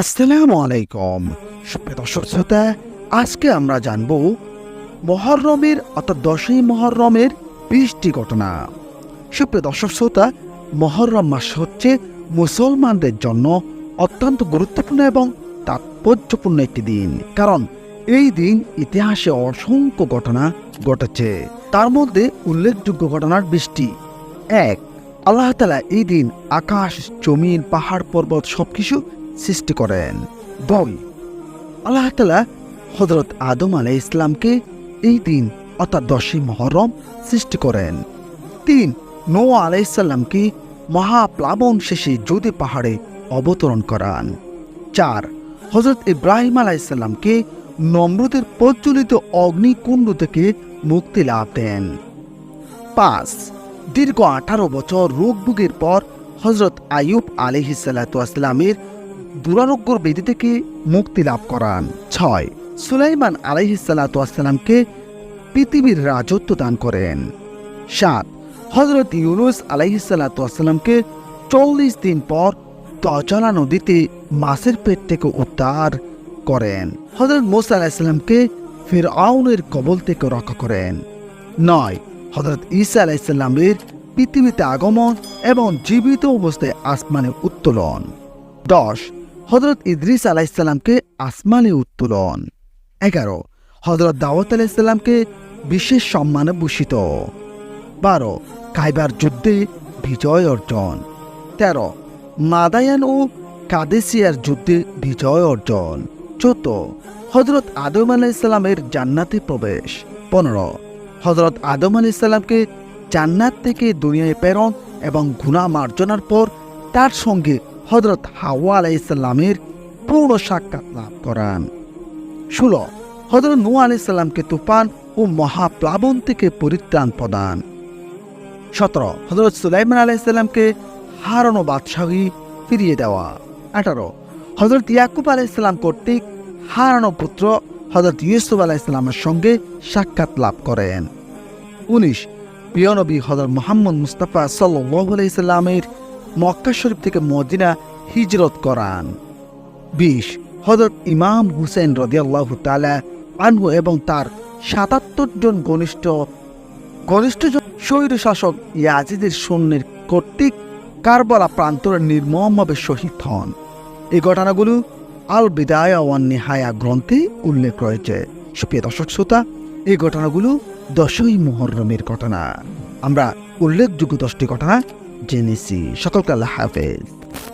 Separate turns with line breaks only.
আসসালামু আলাইকুম। দর্শক শ্রোতা, আজকে আমরা জানব মহরমের অর্থাৎ দশই মহরমের বিশটি ঘটনা। সুপ্রিয় দর্শক শ্রোতা, মহরম মাস হচ্ছে মুসলমানদের জন্য অত্যন্ত গুরুত্বপূর্ণ এবং তাৎপর্যপূর্ণ একটি দিন। কারণ এই দিন ইতিহাসে অসংখ্য ঘটনা ঘটেছে। তার মধ্যে উল্লেখযোগ্য ঘটনার বৃষ্টি এক, আল্লাহ তালা এই দিন আকাশ, জমিন, পাহাড়, পর্বত সবকিছু সৃষ্টি করেন। দুই আল্লাহ তালা হজরত আদম আলাই ইসলামকে এই দিন অর্থাৎ দশই মহরম সৃষ্টি করেন। তিন নো আলাইসাল্লামকে মহাপ্লাবন শেষে যদি পাহাড়ে অবতরণ করান। চার হজরত ইব্রাহিম আলাইসাল্লামকে নম্রদের প্রজ্বলিত অগ্নিকুণ্ড থেকে মুক্তি লাভ দেন। পাঁচ, দীর্ঘ আঠারো বছর রোগ ভোগের পর হজরত আইয়ুব আলিহিসাল্লামের দুরারোগ্যর বেদি থেকে মুক্তি লাভ করান। ছয়, সুলাইমান আলিহিসাল্লামকে পৃথিবীর রাজত্ব দান করেন। সাত হজরত ইউনুস আলাইহিসাল্লামকে চল্লিশ দিন পর তজলা নদীতে মাছের পেট থেকে উদ্ধার করেন। হজরত মোসা আলাইসাল্লামকে ফের আউনের কবল থেকে রক্ষা করেন। নয় হজরত ঈসা আলাইসাল্লামের পৃথিবীতে আগমন এবং জীবিত অবস্থায় আসমানে উত্তোলন। দশ হজরত ইদ্রিস আলাইসাল্লামকে আসমানে উত্তোলন। এগারো হজরত দাওয়াত আলাইসাল্লামকে বিশেষ সম্মানে ভূষিত। বারো কাইবার যুদ্ধে বিজয় অর্জন। তেরো, মাদায়ান ও কাদেসিয়ার যুদ্ধে বিজয় অর্জন। চৌদ্দ হজরত আদম আলাইসাল্লামের জান্নাতে প্রবেশ। পনেরো হজরত আদম আলাইসাল্লামকে জান্নাত থেকে দুনিয়ায় প্রেরণ এবং গুণা মার্জনার পর তার সঙ্গে হজরত হাওয়া আলাইসাল্লামের পূর্ণ সাক্ষাৎ লাভ করান। ষোলো হজরত নু আলাইসাল্লামকে তুফান ও মহাপ্লাবন থেকে পরিত্রাণ প্রদান। সতেরো হজরত সুলাইমান আলাইসাল্লামকে হারানো বাদশাহী ফিরিয়ে দেওয়া। আঠারো হজরত ইয়াকুব আলাইসাল্লাম কর্তৃক হারানো পুত্র হজরত ইউসুফ আলাইসাল্লামের সঙ্গে সাক্ষাৎ লাভ করেন। উনিশ প্রিয়নবী হজরত মোহাম্মদ মুস্তাফা সাল্লাহ আলাইসাল্লামের মক্কা শরীফ থেকে মদিনা হিজরত করান। বিশ হজরত ইমাম হুসেন রদিয়াল্লাহ তালা আনহু এবং তার সাতাত্তর জন ঘনিষ্ঠ ঘনিষ্ঠ স্বৈর শাসক ইয়াজিদের সৈন্যের কর্তৃক কারবালা প্রান্তরে নির্মমভাবে শহীদ হন। এই ঘটনাগুলো আল বিদায়া ওয়ান নেহায়া গ্রন্থে উল্লেখ রয়েছে। সুপ্রিয় দর্শক শ্রোতা, এই ঘটনাগুলো দশই মোহরমের ঘটনা। আমরা উল্লেখযোগ্য দশটি ঘটনা جنسي شكرا لحافظ